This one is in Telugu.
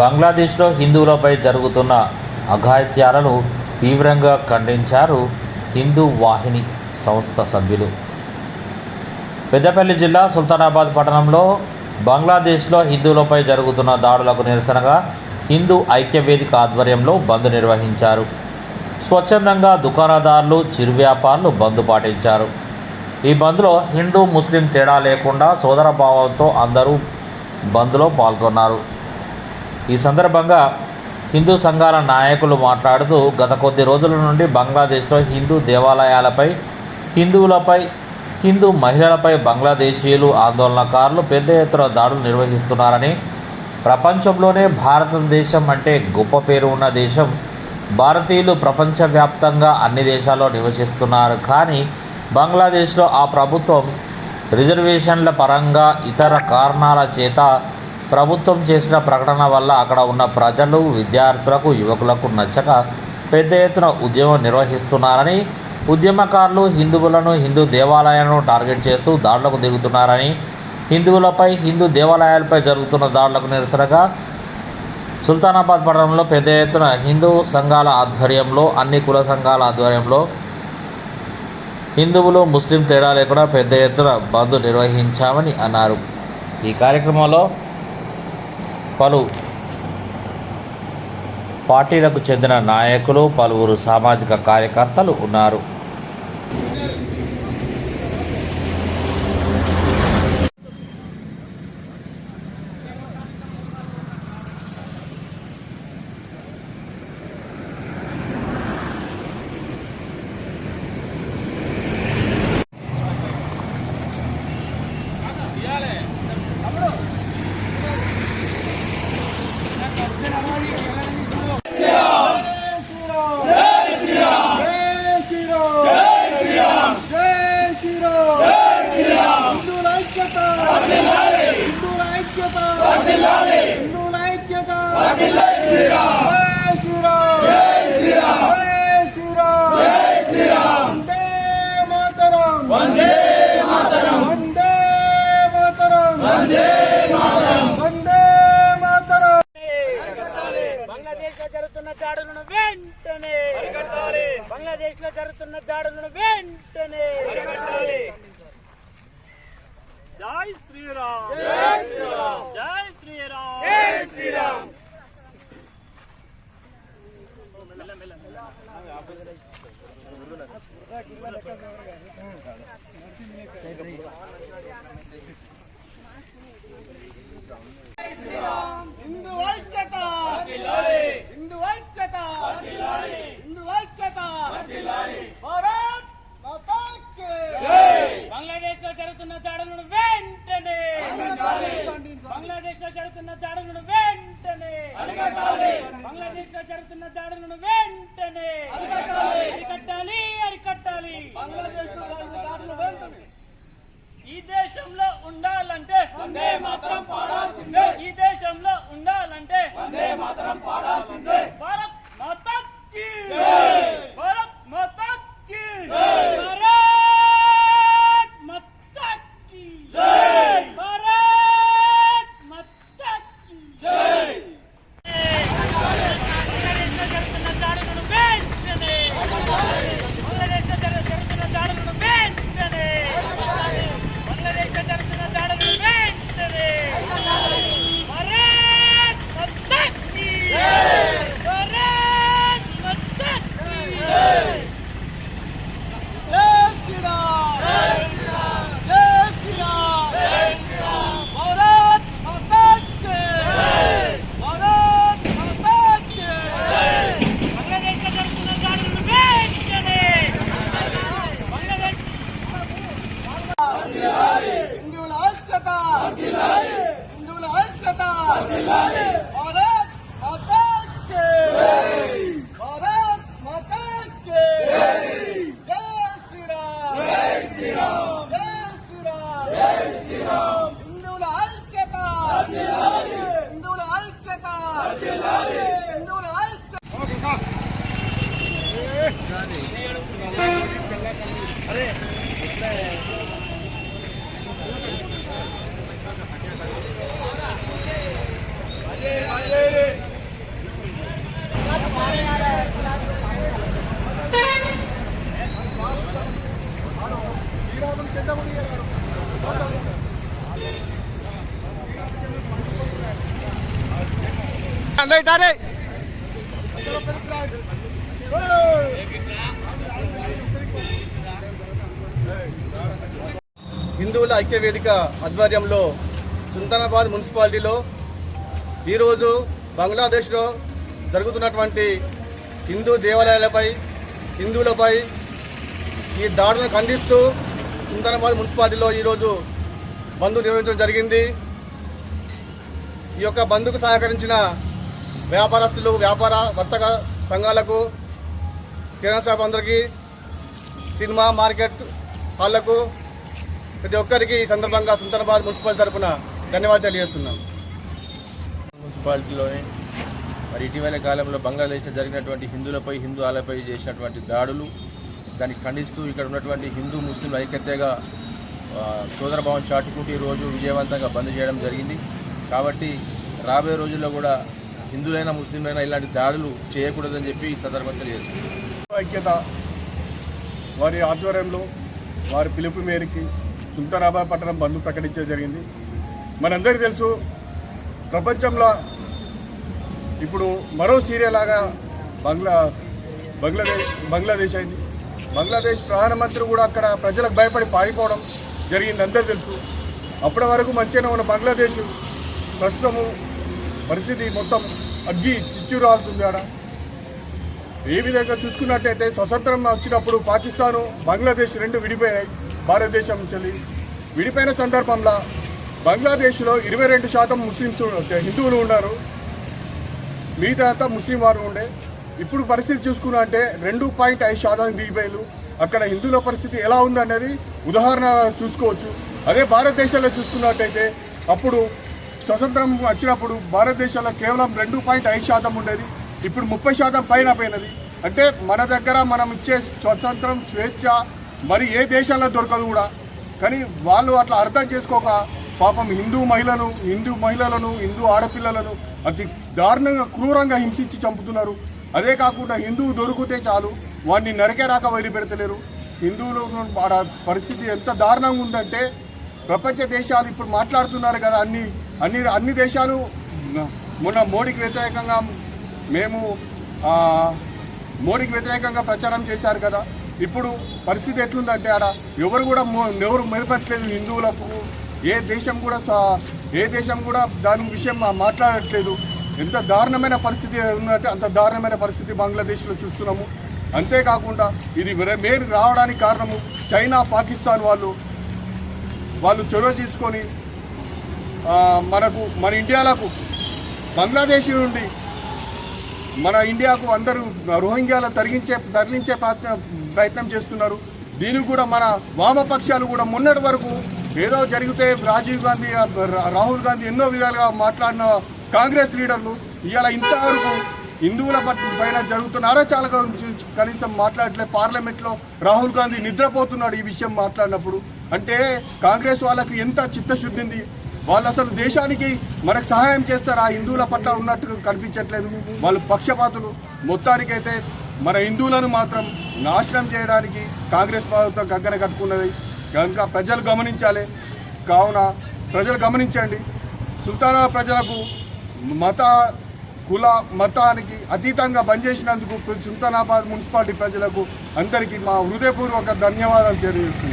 బంగ్లాదేశ్లో హిందువులపై జరుగుతున్న అఘాయిత్యాలను తీవ్రంగా ఖండించారు హిందూ వాహిని సంస్థ సభ్యులు. పెద్దపల్లి జిల్లా సుల్తానాబాద్ పట్టణంలో బంగ్లాదేశ్లో హిందువులపై జరుగుతున్న దాడులకు నిరసనగా హిందూ ఐక్యవేదిక ఆధ్వర్యంలో బంద్ నిర్వహించారు. స్వచ్ఛందంగా దుకాణదారులు చిరు వ్యాపారులు బంద్ పాటించారు. ఈ బంద్లో హిందూ ముస్లిం తేడా లేకుండా సోదరభావంతో అందరూ బంద్లో పాల్గొన్నారు. ఈ సందర్భంగా హిందూ సంఘాల నాయకులు మాట్లాడుతూ గత కొద్ది రోజుల నుండి బంగ్లాదేశ్లో హిందూ దేవాలయాలపై హిందువులపై హిందూ మహిళలపై బంగ్లాదేశీయులు ఆందోళనకారులు పెద్ద ఎత్తున దాడులు నిర్వహిస్తున్నారని ప్రపంచంలోనే భారతదేశం అంటే గొప్ప పేరు ఉన్న దేశం భారతీయులు ప్రపంచవ్యాప్తంగా అన్ని దేశాల్లో నివసిస్తున్నారు. కానీ బంగ్లాదేశ్లో ఆ ప్రభుత్వం రిజర్వేషన్ల పరంగా ఇతర కారణాల చేత ప్రభుత్వం చేసిన ప్రకటన వల్ల అక్కడ ఉన్న ప్రజలు విద్యార్థులకు యువకులకు నచ్చక పెద్ద ఎత్తున ఉద్యమం నిర్వహిస్తున్నారని ఉద్యమకారులు హిందువులను హిందూ దేవాలయాలను టార్గెట్ చేస్తూ దాడులకు దిగుతున్నారని హిందువులపై హిందూ దేవాలయాలపై జరుగుతున్న దాడులకు నిరసనగా సుల్తానాబాద్ పట్టణంలో పెద్ద ఎత్తున హిందూ సంఘాల ఆధ్వర్యంలో అన్ని కుల సంఘాల ఆధ్వర్యంలో హిందువులు ముస్లిం తేడా లేకుండా పెద్ద ఎత్తున బంద్ నిర్వహించామని అన్నారు. ఈ కార్యక్రమంలో పలు పార్టీలకు చెందిన నాయకులు పలువురు సామాజిక కార్యకర్తలు ఉన్నారు. Gracias. బంగ్లాదేశ్లో జరుగుతున్న దాడులను వెంటనే జై శ్రీరామ్. జై శ్రీరామ్. జై శ్రీరామ్ జై శ్రీరామ్ హిందూ ఐక్యత హిందూ ఐక్యత హిందూ ఐక్యత భారత్ మాతా కీ బంగ్లాదేశ్లో జరుగుతున్న దాడులను వెంటనే బంగ్లాదేశ్లో జరుగుతున్న దాడులను వెంటనే బంగ్లాదేశ్లో జరుగుతున్న దాడులను వెంటనే అరికట్టాలి అరికట్టాలి బంగ్లాదేశ్లో జరిగిన దాడులు వెంటనే ఈ దేశంలో ఉండాలంటే వందే మాత్రం పాడాల్సిందే. ఈ దేశంలో ఉండాలంటే వందే మాత్రం పాడాల్సిందే. భారత్ మాతా కీ హిందువుల ఐక్య వేదిక ఆధ్వర్యంలో సుల్తానాబాద్ మున్సిపాలిటీలో ఈరోజు బంగ్లాదేశ్లో జరుగుతున్నటువంటి హిందూ దేవాలయాలపై హిందువులపై ఈ దాడులను ఖండిస్తూ సుల్తానాబాద్ మున్సిపాలిటీలో ఈరోజు బంద్ నిర్వహించడం జరిగింది. ఈ యొక్క బంద్కు సహకరించిన వ్యాపారస్తులు వ్యాపార వర్తక సంఘాలకు కిరాణా షాప్ అందరికీ సినిమా మార్కెట్ హాళ్ళకు ప్రతి ఒక్కరికి ఈ సందర్భంగా సుల్తానాబాద్ మున్సిపల్ తరఫున ధన్యవాదాలు తెలియజేస్తున్నాం. మున్సిపాలిటీలోని మరి ఇటీవల కాలంలో బంగ్లాదేశ్లో జరిగినటువంటి హిందువులపై హిందువులపై చేసినటువంటి దాడులు దాన్ని ఖండిస్తూ ఇక్కడ ఉన్నటువంటి హిందూ ముస్లింలు ఐక్యతగా ఆ, సోదరభావం చాటుకుంటూ రోజు విజయవంతంగా బంద్ చేయడం జరిగింది. కాబట్టి రాబోయే రోజుల్లో కూడా హిందువులైనా ముస్లింలైనా ఇలాంటి దాడులు చేయకూడదని చెప్పి ఈ సందర్భంగా తెలియజేస్తుంది ఐక్యత వారి ఆధ్వర్యంలో వారి పిలుపు మేరకు సుల్తానాబాద్ పట్టణం బంద్ ప్రకటించడం జరిగింది. మనందరికీ తెలుసు ప్రపంచంలో ఇప్పుడు మరో సీరియల్ లాగా బంగ్లా బంగ్లాదేశ్ బంగ్లాదేశ్ అయింది. బంగ్లాదేశ్ ప్రధానమంత్రి కూడా అక్కడ ప్రజలకు భయపడి పారిపోవడం జరిగింది అందరూ తెలుసు. అప్పటి వరకు మంచిగానే ఉన్న బంగ్లాదేశ్ ప్రస్తుతము పరిస్థితి మొత్తం అగ్గి చిచ్చురాలుతుంది ఆడ. ఏ విధంగా చూసుకున్నట్టయితే స్వతంత్రం వచ్చినప్పుడు పాకిస్తాను బంగ్లాదేశ్ రెండు విడిపోయాయి భారతదేశం నుంచి. విడిపోయిన సందర్భంలో బంగ్లాదేశ్లో ఇరవై రెండు శాతం ముస్లింస్ హిందువులు ఉన్నారు మిగతా అంతా ముస్లిం వారు ఉండే. ఇప్పుడు పరిస్థితి చూసుకున్నా అంటే రెండు పాయింట్ ఐదు శాతం దిగిపోయారు అక్కడ హిందువుల పరిస్థితి ఎలా ఉందనేది ఉదాహరణ చూసుకోవచ్చు. అదే భారతదేశంలో చూసుకున్నట్టయితే అప్పుడు స్వతంత్రం వచ్చినప్పుడు భారతదేశంలో కేవలం రెండు పాయింట్ ఐదు శాతం ఉండేది. ఇప్పుడు ముప్పై శాతం పైన పోయినది. అంటే మన దగ్గర మనం ఇచ్చే స్వతంత్రం స్వేచ్ఛ మరి ఏ దేశంలో దొరకదు కూడా. కానీ వాళ్ళు అట్లా అర్థం చేసుకోక పాపం హిందూ మహిళను హిందూ మహిళలను హిందూ ఆడపిల్లలను అతి దారుణంగా క్రూరంగా హింసించి చంపుతున్నారు. అదే కాకుండా హిందువు దొరికితే చాలు వాడిని నరకేరాక వదిలిపెడతలేరు. హిందువులు ఆడ పరిస్థితి ఎంత దారుణంగా ఉందంటే ప్రపంచ దేశాలు ఇప్పుడు మాట్లాడుతున్నారు కదా అన్ని అన్ని అన్ని దేశాలు మొన్న మోడీకి వ్యతిరేకంగా మేము మోడీకి వ్యతిరేకంగా ప్రచారం చేశారు కదా. ఇప్పుడు పరిస్థితి ఎట్లుందంటే ఆడ ఎవరు కూడా ఎవరు మెరపట్లేదు హిందువులకు. ఏ దేశం కూడా ఏ దేశం కూడా దాని విషయం మాట్లాడట్లేదు. ఎంత దారుణమైన పరిస్థితి ఉన్నట్టు అంత దారుణమైన పరిస్థితి బంగ్లాదేశ్లో చూస్తున్నాము. అంతేకాకుండా ఇది మేరు రావడానికి కారణము చైనా పాకిస్తాన్ వాళ్ళు. వాళ్ళు చొరవ తీసుకొని మనకు మన ఇండియాలకు బంగ్లాదేశ్ నుండి మన ఇండియాకు అందరూ రోహింగ్యాల తరిగించే తరలించే ప్రయత్నం ప్రయత్నం చేస్తున్నారు. దీనికి కూడా మన వామపక్షాలు కూడా మొన్నటి వరకు ఏదో జరిగితే రాజీవ్ గాంధీ రాహుల్ గాంధీ ఎన్నో విధాలుగా మాట్లాడిన కాంగ్రెస్ లీడర్లు ఇవాళ ఇంతవరకు హిందువుల పట్ల పైన జరుగుతున్న చాలా గురించి కనీసం మాట్లాడలే. పార్లమెంట్లో రాహుల్ గాంధీ నిద్రపోతున్నాడు ఈ విషయం మాట్లాడినప్పుడు. అంటే కాంగ్రెస్ వాళ్ళకి ఎంత చిత్తశుద్ధి ఉంది వాళ్ళు అసలు దేశానికి మనకు సహాయం చేస్తారు? ఆ హిందువుల పట్ల ఉన్నట్టు కనిపించట్లేదు వాళ్ళు పక్షపాతులు. మొత్తానికైతే మన హిందువులను మాత్రం నాశనం చేయడానికి కాంగ్రెస్ ప్రభుత్వం గగ్గన కట్టుకున్నది. కనుక ప్రజలు గమనించాలి. కావున ప్రజలు గమనించండి. సుల్తానా ప్రజలకు మత కుల మతానికి అతీతంగా బంద్ చేసినందుకు సుల్తానాబాద్ మున్సిపాలిటీ ప్రజలకు అందరికీ మా హృదయపూర్వక ధన్యవాదాలు తెలియజేస్తున్నాం